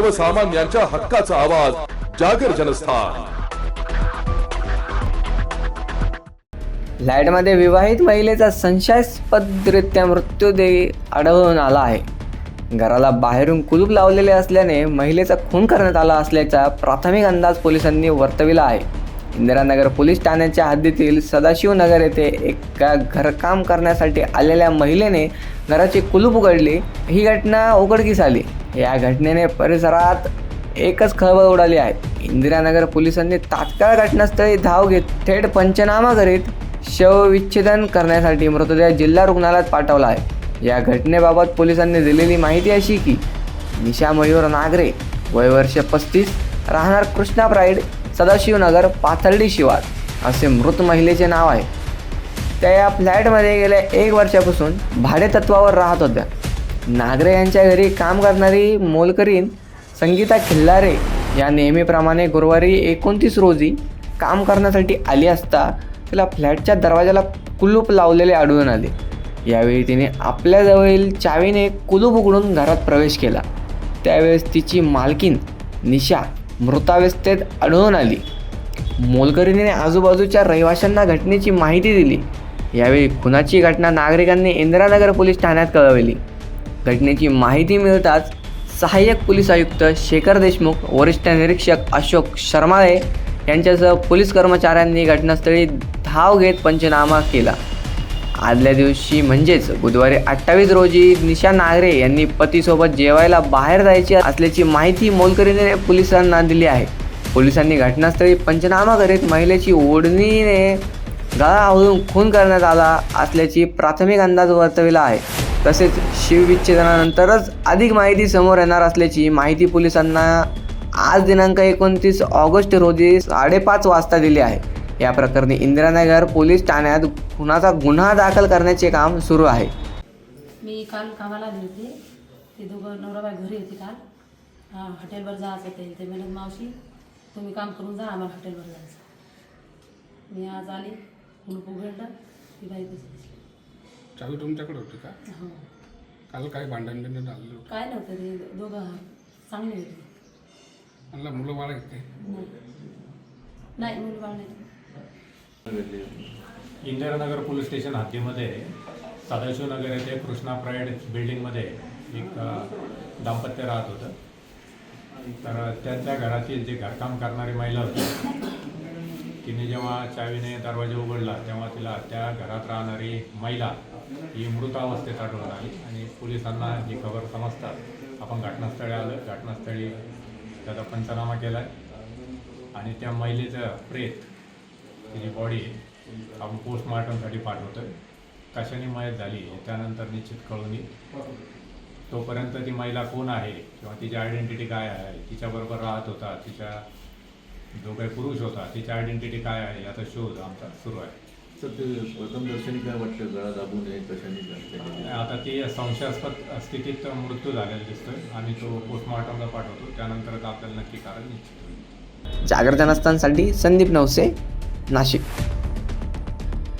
सर्वसामान्यांच्या हक्काचा आवाज जागर जनस्थान. लाईटमध्ये विवाहित महिलेचा संशयास्पदरित्या मृत्यूदेह आढळून आला आहे. घराला बाहेरून कुलूप लावलेले असल्याने महिलेचा खून करण्यात आला असल्याचा प्राथमिक अंदाज पोलिसांनी वर्तविला आहे. इंदिरानगर पोलीस ठाण्याच्या हद्दीतील सदाशिवनगर येथे एका घरकाम करण्यासाठी आलेल्या महिलेने घराचे कुलूप उघडले. ही घटना उघडकीस आली. या घटनेने परिसरात एकच खळबळ उडाली आहे. इंदिरानगर पोलिसांनी तात्काळ घटनास्थळी धाव घेत थेट पंचनामा करीत शवविच्छेदन करण्यासाठी मृतदेह जिल्हा रुग्णालयात पाठवला आहे. या घटनेबाबत पोलिसांनी दिलेली माहिती अशी की निशा मयूर नागरे वय वर्ष पस्तीस राहणार कृष्णा प्राईड सदाशिवनगर पाथर्डी शिवार असे मृत महिलेचे नाव आहे. त्या या फ्लॅटमध्ये गेल्या एक वर्षापासून भाडेतत्वावर राहत होत्या. नागरे यांच्या घरी काम करणारी मोलकरीण संगीता खिल्लारे या नेहमीप्रमाणे गुरुवारी एकोणतीस रोजी काम करण्यासाठी आली असता तिला फ्लॅटच्या दरवाजाला कुलूप लावलेले आढळून आले. यावेळी तिने आपल्याजवळील चावीने कुलूप उघडून घरात प्रवेश केला. त्यावेळेस तिची मालकीन निशा मृतावस्थेत आढळून आली. मोलकरीने आजूबाजूच्या रहिवाशांना घटनेची माहिती दिली. यावेळी खुनाची घटना नागरिकांनी इंदिरानगर पोलीस ठाण्यात कळवली. घटनेची माहिती मिळताच सहाय्यक पोलीस आयुक्त शेखर देशमुख वरिष्ठ निरीक्षक अशोक शर्माळे यांच्यासह पोलीस कर्मचाऱ्यांनी घटनास्थळी धाव घेत पंचनामा केला. आदल्या दिवशी म्हणजेच बुधवारी अठ्ठावीस रोजी निशा नागरे यांनी पतीसोबत जेवायला बाहेर जायची असल्याची माहिती मोलकरीने पोलिसांना दिली आहे. पोलिसांनी घटनास्थळी पंचनामा करीत महिलेची ओढणीने गळा खून करण्यात आला असल्याची प्राथमिक अंदाज वर्तविला आहे. तसेच शिवविच्छेदनानंतरच अधिक माहिती समोर येणार असल्याची माहिती पोलिसांना आज दिनांक एकोणतीस ऑगस्ट रोजी साडेपाच वाजता दिली आहे. या प्रकरणी इंदिरानगर पोलीस ठाण्यात खुनाचा गुन्हा दाखल करण्याचे काम सुरू आहे. मी काल कामाला आली होती. ते दोघं नवरा बाई घरी होती काल. हा, हॉटेलवर जायचं होते ते म्हणत मावशी तुम्ही काम करून जा आम्हाला हॉटेलवर जायचं. मी आज आली कुलूप उघडलं ती बाई दिसली. चावी तुमच्याकडे होती का? हो. काल काय भांडण बिंडण होतं काय नव्हतं ते दोघं चांगले होते. मला मुलं बाळा घेते नाही मुलं बाळ नाही. इंदिरानगर पोलीस स्टेशन हद्दीमध्ये सदाशिवनगर येथे कृष्णा प्राईड बिल्डिंगमध्ये एक दाम्पत्य राहत होतं. तर त्यांच्या घरातील जे घरकाम करणारी महिला होती तिने जेव्हा चावीने दरवाजा उघडला तेव्हा तिला त्या घरात राहणारी महिला ही मृत अवस्थेत आढळून आली आणि पोलिसांना ही खबर समजतात आपण घटनास्थळी आलं. घटनास्थळी त्याचा पंचनामा केला आणि त्या महिलेचं प्रेत तिची बॉडी आपण पोस्टमॉर्टमसाठी पाठवतोय. कशाने मयत झाली हे त्यानंतर निश्चित कळून येईल. तोपर्यंत ती महिला कोण आहे किंवा तिची आयडेंटिटी काय आहे तिच्याबरोबर राहत होता तिच्या जो काही पुरुष होता तिची आयडेंटिटी काय आहे याचा शोध आमचा सुरू आहे. तर ते काय गळा नये कशाने? आता ती संशयास्पद स्थितीत मृत्यू झालेला दिसतोय. आणि तो पोस्टमॉर्टमला पाठवतो. त्यानंतरच आपल्याला नक्की कारण निश्चित जागर जनस्थानसाठी संदीप नवसे नाशिक